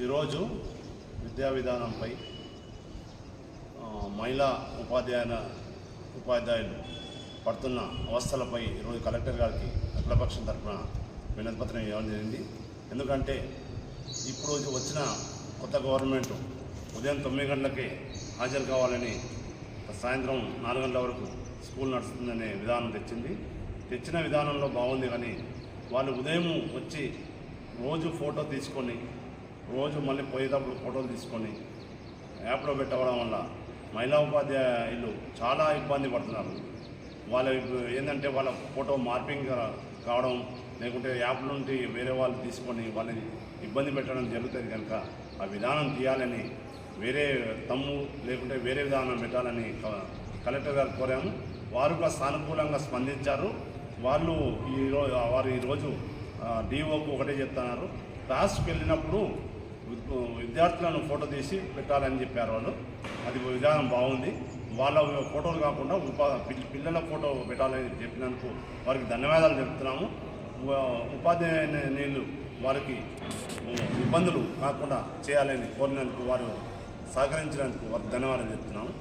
ఈరోజు విద్యా విధానంపై మహిళా ఉపాధ్యాయుల ఉపాధ్యాయులు పడుతున్న అవస్థలపై ఈరోజు కలెక్టర్ గారికి అఖిలపక్షం తరఫున వినతిపత్రం ఇవ్వడం జరిగింది. ఎందుకంటే ఇప్పుడు వచ్చిన కొత్త గవర్నమెంట్ ఉదయం తొమ్మిది గంటలకే హాజరు కావాలని సాయంత్రం నాలుగు గంటల వరకు స్కూల్ నడుస్తుందనే విధానం తెచ్చింది. తెచ్చిన విధానంలో బాగుంది కానీ వాళ్ళు ఉదయం వచ్చి రోజు ఫోటో తీసుకొని రోజు మళ్ళీ పోయేటప్పుడు ఫోటోలు తీసుకొని యాప్లో పెట్టవడం వల్ల మహిళా ఉపాధ్యాయులు చాలా ఇబ్బంది పడుతున్నారు. వాళ్ళ ఇప్పుడు ఏంటంటే వాళ్ళ ఫోటో మార్పింగ్ కావడం లేకుంటే యాప్ నుండి వేరే వాళ్ళు తీసుకొని వాళ్ళని ఇబ్బంది పెట్టడం జరుగుతుంది కనుక ఆ విధానం తీయాలని వేరే తమ్ము లేకుంటే వేరే విధానం పెట్టాలని కలెక్టర్ గారు కోరాము. వారు కూడా సానుకూలంగా స్పందించారు. వాళ్ళు ఈరోజు వారు ఈరోజు డిఓకు ఒకటే చెప్తున్నారు. క్లాస్కి వెళ్ళినప్పుడు విద్యార్థులను ఫోటో తీసి పెట్టాలని చెప్పారు వాళ్ళు. అది విధానం బాగుంది. వాళ్ళ ఫోటోలు కాకుండా ఉపా పిల్లల ఫోటో పెట్టాలని చెప్పినందుకు వారికి ధన్యవాదాలు చెప్తున్నాము. ఉ- ఉపాధ్యాయులు వారికి ఇబ్బందులు కాకుండా చేయాలని కోరినందుకు వారు సహకరించినందుకు ధన్యవాదాలు చెప్తున్నాము